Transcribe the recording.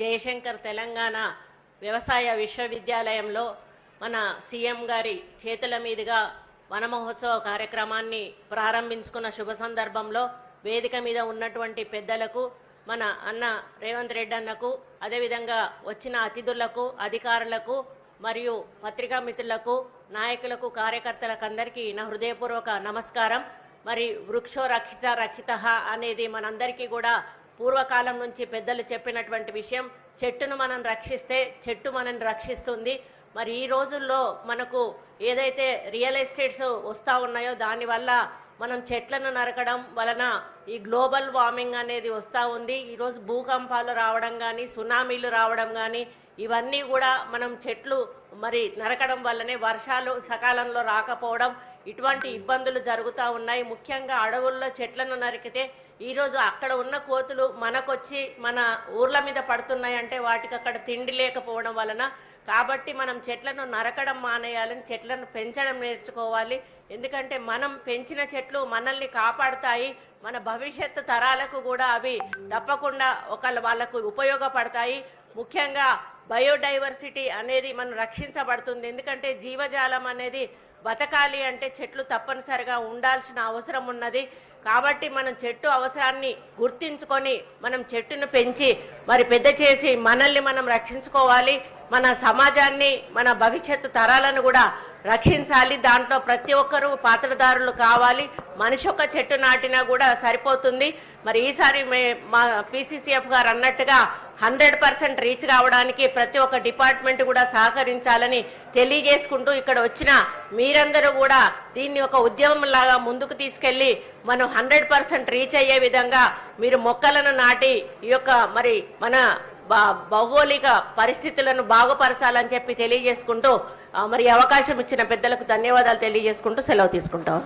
జయశంకర్ తెలంగాణ వ్యవసాయ విశ్వవిద్యాలయంలో మన సీఎం గారి చేతుల మీదుగా వన మహోత్సవ కార్యక్రమాన్ని ప్రారంభించుకున్న శుభ సందర్భంలో వేదిక మీద ఉన్నటువంటి పెద్దలకు మన అన్న రేవంత్ రెడ్డి అన్నకు అదేవిధంగా వచ్చిన అతిథులకు అధికారులకు మరియు పత్రికా మిత్రులకు నాయకులకు కార్యకర్తలకు అందరికీ నా హృదయపూర్వక నమస్కారం. మరి వృక్షో రక్షిత రక్షిత అనేది మనందరికీ కూడా పూర్వకాలం నుంచి పెద్దలు చెప్పినటువంటి విషయం చెట్టును మనం రక్షిస్తే చెట్టు మనల్ని రక్షిస్తుంది. మరి ఈ రోజుల్లో మనకు ఏదైతే రియల్ ఎస్టేట్స్ వస్తూ ఉన్నాయో దానివల్ల మనం చెట్లను నరకడం వలన ఈ గ్లోబల్ వార్మింగ్ అనేది వస్తూ ఉంది. ఈరోజు భూకంపాలు రావడం కానీ సునామీలు రావడం కానీ ఇవన్నీ కూడా మనం చెట్లు మరి నరకడం వల్లనే వర్షాలు సకాలంలో రాకపోవడం ఇటువంటి ఇబ్బందులు జరుగుతూ ఉన్నాయి. ముఖ్యంగా అడవుల్లో చెట్లను నరికితే ఈరోజు అక్కడ ఉన్న కోతులు మనకొచ్చి మన ఊర్ల మీద పడుతున్నాయి అంటే వాటికి అక్కడ తిండి లేకపోవడం వలన కాబట్టి మనం చెట్లను నరకడం మానేయాలని చెట్లను పెంచడం నేర్చుకోవాలి. ఎందుకంటే మనం పెంచిన చెట్లు మనల్ని కాపాడుతాయి మన భవిష్యత్తు తరాలకు కూడా అవి తప్పకుండా ఒక వాళ్ళకు ఉపయోగపడతాయి. ముఖ్యంగా బయోడైవర్సిటీ అనేది మనం రక్షించబడుతుంది. ఎందుకంటే జీవజాలం అనేది బతకాలి అంటే చెట్లు తప్పనిసరిగా ఉండాల్సిన అవసరం ఉన్నది. కాబట్టి మనం చెట్టు అవసరాన్ని గుర్తించుకొని మనం చెట్టును పెంచి మరి పెద్ద చేసి మనల్ని మనం రక్షించుకోవాలి. మన సమాజాన్ని మన భవిష్యత్తు తరాలను కూడా రక్షించాలి. దాంట్లో ప్రతి ఒక్కరూ పాత్రదారులు కావాలి. మనిషి ఒక చెట్టు నాటినా కూడా సరిపోతుంది. మరి ఈసారి మే- మా పీసీసీఎఫ్ గారు అన్నట్టుగా హండ్రెడ్ పర్సెంట్ రీచ్ కావడానికి ప్రతి ఒక్క డిపార్ట్మెంట్ కూడా సహకరించాలని తెలియజేసుకుంటూ ఇక్కడ వచ్చిన మీరందరూ కూడా దీన్ని ఒక ఉద్యమం లాగా ముందుకు తీసుకెళ్ళి మనం హండ్రెడ్ పర్సెంట్ రీచ్ అయ్యే విధంగా మీరు మొక్కలను నాటి ఈ యొక్క మరి మన భౌగోళిక పరిస్థితులను బాగుపరచాలని చెప్పి తెలియజేసుకుంటూ మరి అవకాశం ఇచ్చిన పెద్దలకు ధన్యవాదాలు తెలియజేసుకుంటూ సెలవు తీసుకుంటాం.